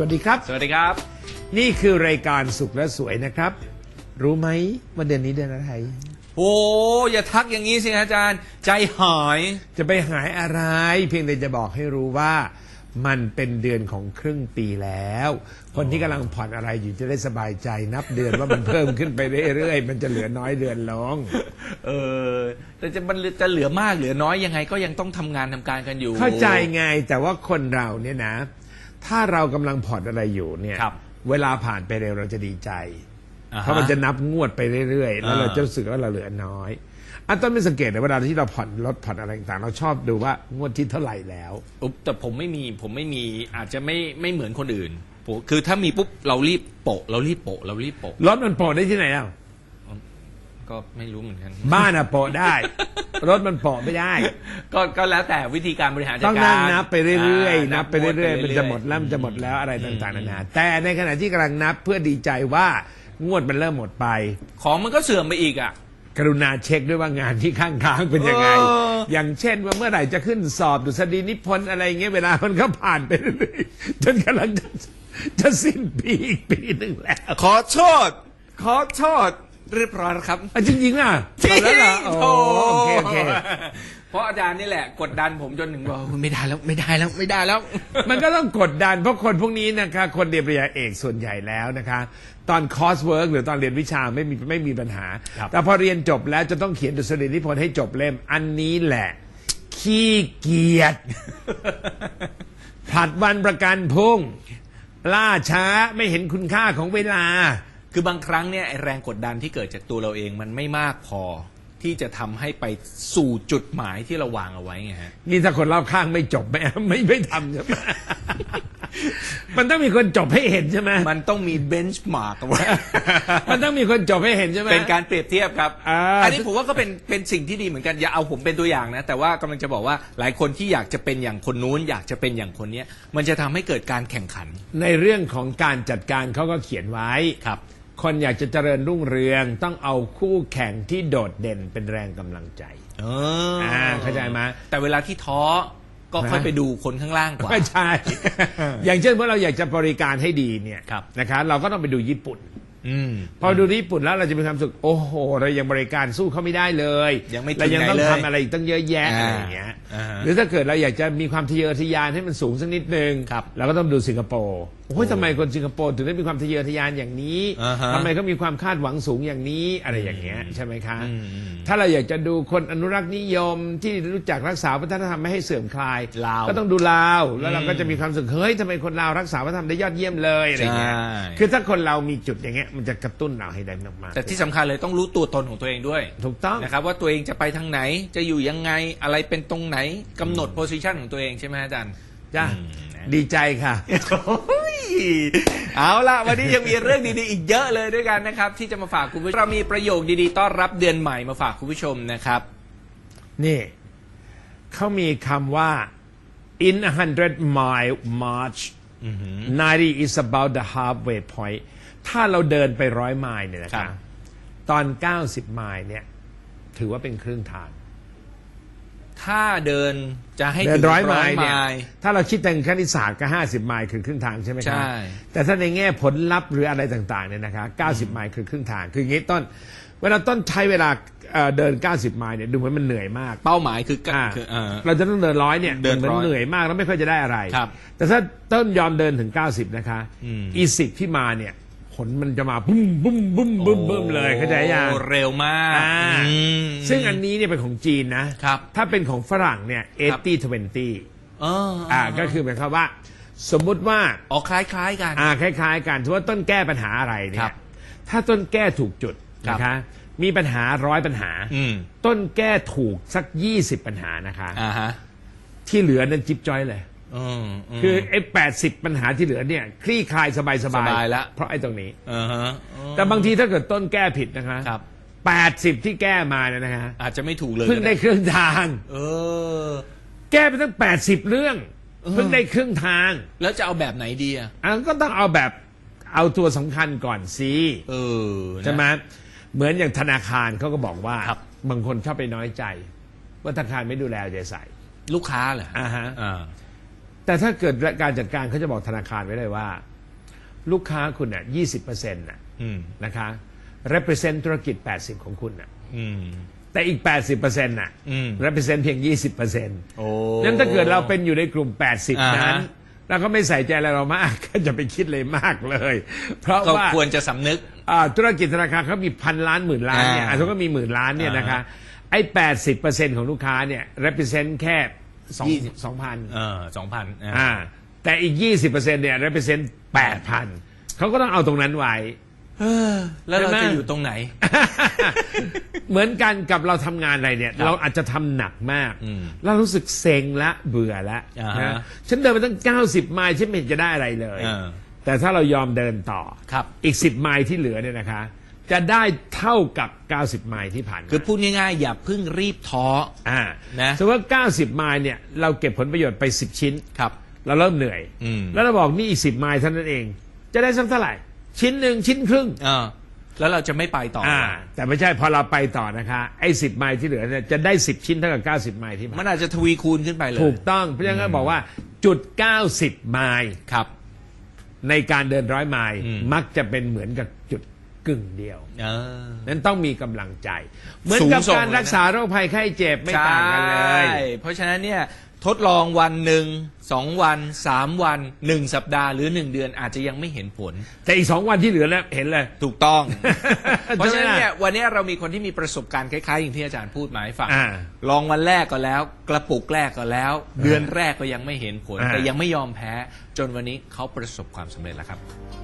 วัสดีครับ สวัสดีครับ นี่คือรายการสุขและสวยนะครับ รู้ไหมว่าเดือนนี้เดือนอะไร โอ้อย่าทักอย่างนี้สิอาจารย์ ใจหาย จะไปหายอะไร เพียงแต่จะบอกให้รู้ว่ามันเป็นเดือนของครึ่งปีแล้ว คนที่กำลังผ่อนอะไรอยู่จะได้สบายใจนับเดือนว่ามันเพิ่มขึ้นไปเรื่อยๆ มันจะเหลือน้อยเดือนลง เออ แต่จะมันจะเหลือมากเหลือน้อยยังไงก็ยังต้องทำงานทำการกันอยู่ เข้าใจไงแต่ว่าคนเราเนี่ยนะ ถ้าเรากำลังผ่อนอะไรอยู่เนี่ยครับเวลาผ่านไปเร็วเราจะดีใจ อ่าฮเพราะมันจะนับงวดไปเรื่อยๆ แล้วอ่าเราจะรู้สึกว่าเราเหลือน้อยอันต้นไม่สังเกตเลยเวลาที่เราผ่อนรถผ่อนอะไรต่างๆ เราชอบดูว่างวดที่เท่าไหร่แล้ว อุ๊บแต่ผมไม่มีผมไม่มีอาจจะไม่ไม่เหมือนคนอื่นผมคือถ้ามีปุ๊บเรารีบโปะ เรารีบโปะ เรารีบโปะ รถมันโปะได้ที่ไหนอะ ก็ไม่รู้เหมือนกันบ้านอะโปะได้ รถมันโปะไม่ได้ ก็ก็แล้วแต่วิธีการบริหารจัดต้องการนั่งนับไปเรื่อยๆานับไปเรื่อยๆมันจะหมดแล้วอืมันจะหมดแล้วอะไรต่างๆนานาแต่ในขณะที่กำลังนับเพื่อดีใจว่างวดมันเริ่มหมดไป ของมันก็เสื่อมไปอีกอะกรุณาเช็คด้วยว่างานที่ข้างค้างเป็นยังไงเอออย่างเช่นว่าเมื่อไหร่จะขึ้นสอบดุษฎีนิพนธ์อะไรเงี้ยเวลามันก็ผ่านไปเรื่อยๆจนกำลังจะจะสิ้นปีอีกปีหนึ่งแล้ว ขอโทษ ขอโทษ เรียบร้อยแล้วครับอะจริงๆอะจบแล้วเหรอโอ้โถ่โอเคโอเคเพราะอาจารย์นี่แหละกดดันผมจนถึงบอกว่าไม่ได้แล้วไม่ได้แล้วไม่ได้แล้ว มันก็ต้องกดดันเพราะคนพวกนี้นะคะคนเรียนปริญญาเอกส่วนใหญ่แล้วนะคะ ตอนคอร์สเวิร์กหรือตอนเรียนวิชาไม่มีไม่มีปัญหา ครับ แต่พอเรียนจบแล้วจะต้องเขียนดุษฎีนิพนธ์ให้จบเล่มอันนี้แหละ ขี้เกียจ ผลัดวันประกันพรุ่งล่าช้าไม่เห็นคุณค่าของเวลา คือบางครั้งเนี่ยไอ้แรงกดดันที่เกิดจากตัวเราเองมันไม่มากพอที่จะทำให้ไปสู่จุดหมายที่เราวางเอาไว้ไงฮะ นี่ถ้าคนรอบข้างไม่จบไม่ไม่ไม่ทำใช่ไหม มันต้องมีคนจบให้เห็นใช่ไหมมันต้องมีเบนช์มาร์กเอาไว้ มันต้องมีคนจบให้เห็นใช่ไหม เป็นการเปรียบเทียบครับอ่าอันนี้ผมว่าก็เป็นเป็นสิ่งที่ดีเหมือนกันอย่าเอาผมเป็นตัวอย่างนะ แต่ว่ากำลังจะบอกว่าหลายคนที่อยากจะเป็นอย่างคนนู้น อยากจะเป็นอย่างคนเนี้ยมันจะทำให้เกิดการแข่งขันในเรื่องของการจัดการเขาก็เขียนไว้ ครับ คนอยากจะเจริญรุ่งเรืองต้องเอาคู่แข่งที่โดดเด่นเป็นแรงกำลังใจเออ่าเข้าใจไหม แต่เวลาที่ท้อก็ค่อยนะไปดูคนข้างล่างกว่า ไม่ใช่ อย่างเช่นว่าเราอยากจะบริการให้ดีเนี่ยครับ นะคะเราก็ต้องไปดูญี่ปุ่น อืม พอดูญี่ปุ่นแล้วเราจะมีความรู้สึกโอ้โห เรายังบริการสู้เขาไม่ได้เลยยังไม่ถึงเรายังต้องไหนเลยทำอะไรอีกตั้งเยอะแยะอ่า อะไรอย่างเงี้ยอ่าฮะ หรือถ้าเกิดเราอยากจะมีความทะเยอทะยานให้มันสูงสักนิดนึงครับเราก็ต้องดูสิงคโปร์โอ้ยทำไมคนสิงคโปร์ถึงได้มีความทะเยอทะยานอย่างนี้อ่าฮะทำไมเขามีความคาดหวังสูงอย่างนี้อะไรอย่างเงี้ยใช่ไหมคะอืมอืมถ้าเราอยากจะดูคนอนุรักษ์นิยมที่รู้จักรักษาวัฒนธรรมไม่ให้เสื่อมคลายลาวก็ต้องดูลาวแล้วเราก็จะมีความรู้สึกเฮ้ยทำไมคนลาวรักษาวัฒนธรรมได้ยอดเยี่ยมเลยอะไรอย่างเงี้ยใช่คือถ้าคนเรามีจุดอย่างเงี้ยมันจะกระตุ้นเราให้ได้มากๆแต่ที่สำคัญเลยต้องรู้ตัวตนของตัวเองด้วย ถูกต้องนะครับว่าตัวเองจะไปทางไหนจะอยู่ยังไงอะไรเป็นตรงไหนกำหนดโพสิชันของตัวเองใช่ไหมอาจารย์จ้าอืมนะ ดีใจค่ะ โอ้ยเอาละวันนี้ยังมีเรื่องดีๆ อีกเยอะเลยด้วยกันนะครับ ที่จะมาฝากคุณผู้ชมเรามีประโยคดีๆ ต้อนรับเดือนใหม่มาฝากคุณผู้ชมนะครับ นี่ เขามีคำว่า in a hundred mile march 90 is about the halfway point ถ้าเราเดินไปร้อยไมล์เนี่ยนะครัคะบตอน 90 ไมล์เนี่ย ถือว่าเป็นครึ่งทาง ถ้าเดินจะให้เดิถึนงร้อยไมล์เนี่ยไมล์ถ้าเราคิดทางคณิตศาสตร์ก็50ไมล์คือครึ่งทางใช่ไหมครับใช่แต่ถ้าในแง่ผลลัพธ์หรืออะไรต่างๆเนี่ยนะคะ90ไมล์คือครึ่งทาง คืออย่างนี้ต้น เวลาต้นใช้เวลาเอ่อเดิน 90 ไมล์เนี่ยดูเหมือนมันเหนื่อยมาก เป้าหมายคืออ่าคือเอ่อเราจะต้องเดินร้อยเนี่ยเดินเหมือนร้อยเหนื่อยมากแล้วไม่ค่อยจะได้อะไรครับแต่ถ้าต้นยอมเดินถึง 90 นะคะอืมอีสิบที่มาเนี่ยผ ลมันจะมาบุ้มบุ้มบุ้มบุ้มบุ้มเลยเข้าใจยัง โอ้เร็วมากอ่าอืม ซึ่งอันนี้เนี่ยเป็นของจีนนะครับ ถ้าเป็นของฝรั่งเนี่ยครับ80 20 เอออ่าก็คือหมายความว่า สมมุติว่าออกคล้ายๆกัน อ่าคล้าย ๆ กันถือว่าต้นแก้ปัญหาอะไรเนี่ครัยบถ้าต้นแก้ถูกจุดครับ นะคะ มีปัญหาร้อยปัญหา อืมต้นแก้ถูกสัก 20 ปัญหานะคะ อ่าฮะ ที่เหลือนั้นจิ๊บจอยเลย อืมม คือไอ้แปดสิบปัญหาที่เหลือเนี่ย คลี่คลายสบายสสบายบายละ เพราะไอ้ตรงนี้ อ่าฮะแต่บางทีถ้าเกิดต้นแก้ผิดนะคะครับ แปดสิบที่แก้มาเนี่ยนะคะอาจจะไม่ถูกเลยเพิ่งได้ครึ่งทาง เออ แก้ไปตั้งแปดสิบเรื่อง เออ เพิ่งได้ครึ่งทางแล้วจะเอาแบบไหนดีอะอันก็ต้องเอาแบบเอาตัวสำคัญก่อนสิเออนะ ใช่ไหมเหมือนอย่างธนาคารเขาก็บอกว่าครับ บางคนชอบไปน้อยใจ ว่าธนาคารไม่ดูแลเอาใจใส่ ลูกค้าเหรออ่าฮะ อ่า แต่ถ้าเกิดการจัดการเขาจะบอกธนาคารไว้เลยว่า ลูกค้าคุณอะยี่สิบเปอร์เซ็นต์อืมนะคะ represent ธุรกิจ 80 ของคุณอะอืมแต่อีก 80เปอร์เซ็นต์น่ะอืม represent เพียง 20เปอร์เซ็นต์โอ้นั้นถ้าเกิดเราเป็นอยู่ในกลุ่มอ่า80ฮะนั้นเราก็ไม่ใส่ใจอะไรเรามาก ก็จะไปคิดเลยมากเลย เพราะก็ว่าควรจะสำนึกอ่าธุรกิจธนาคารเขามีพันล้านหมื่นล้านเนี่ยอ่าอาจจะก็มีหมื่นล้านเนี่ยนะคะไอ้80เปอร์เซ็นต์ของลูกค้าเนี่ย represent แค่ สองยี่สิบสองพันเออสองพันอ่า แต่อีก20เปอร์เซ็นต์เนี่ย represent 8,000เขาก็ต้องเอาตรงนั้นไว้เออแล้วเราใช่จะไหมอยู่ตรงไหน เหมือนกันกับเราทำงานอะไรเนี่ยครับเราอาจจะทำหนักมากอืมเรารู้สึกเซ็งละเบื่อละอ่าฮะนะฉันเดินไปตั้ง 90 ไมล์ฉันไม่เห็นจะได้อะไรเลยเออแต่ถ้าเรายอมเดินต่อครับอีก 10 ไมล์ที่เหลือเนี่ยนะคะ จะได้เท่ากับ 90 ไมล์ที่ผ่านมาคือพูดง่ายๆ อย่าเพิ่งรีบท้อ อ่านะสมมติว่า 90 ไมล์เนี่ยเราเก็บผลประโยชน์ไป 10 ชิ้นครับ เราเริ่มเหนื่อย อืม แล้วเราบอกนี่อีก 10 ไมล์เท่านั้นเอง จะได้สักเท่าไหร่ ชิ้นหนึ่งชิ้นครึ่ง เออแล้วเราจะไม่ไปต่อออ่า แต่ไม่ใช่พอเราไปต่อนะคะไอ้สิบไมล์ที่เหลือเนี่ยจะได้10ชิ้นเท่ากับ90ไมล์ที่มัผ่านนอาจจะทวีคูณขึ้นไปเลยถูกต้องเพราะฉะนั้นก็บอกว่าจุด90ไมล์ครับ ในการเดินร้อยไมล์อืมมักจะเป็นเหมือนกับจุด กึ่งเดียวเออ นั้นต้องมีกำลังใจ เหมือนกับสูงส่งการรักษาโรคภัยไข้เจ็บไม่ต่างกันเลยใช่เพราะฉะนั้นเนี่ยทดลองวันหนึ่งสองวันสามวันหนึ่งสัปดาห์หรือหนึ่งเดือนอาจจะยังไม่เห็นผล แต่อีกสองวันที่เหลือแล้วเห็นเลย ถูกต้องใช่ไหมเพราะฉะนั้นเนี่ยวันนี้เรามีคนที่มีประสบการณ์คล้ายๆ อย่างที่อาจารย์พูดมาให้ฟังอ่าลองวันแรกก็แล้ว กระปุกแรกก็แล้ว เดือนแรกก็ยังไม่เห็นผล อ่า แต่ยังไม่ยอมแพ้ จนวันนี้เขาประสบความสำเร็จแล้วครับ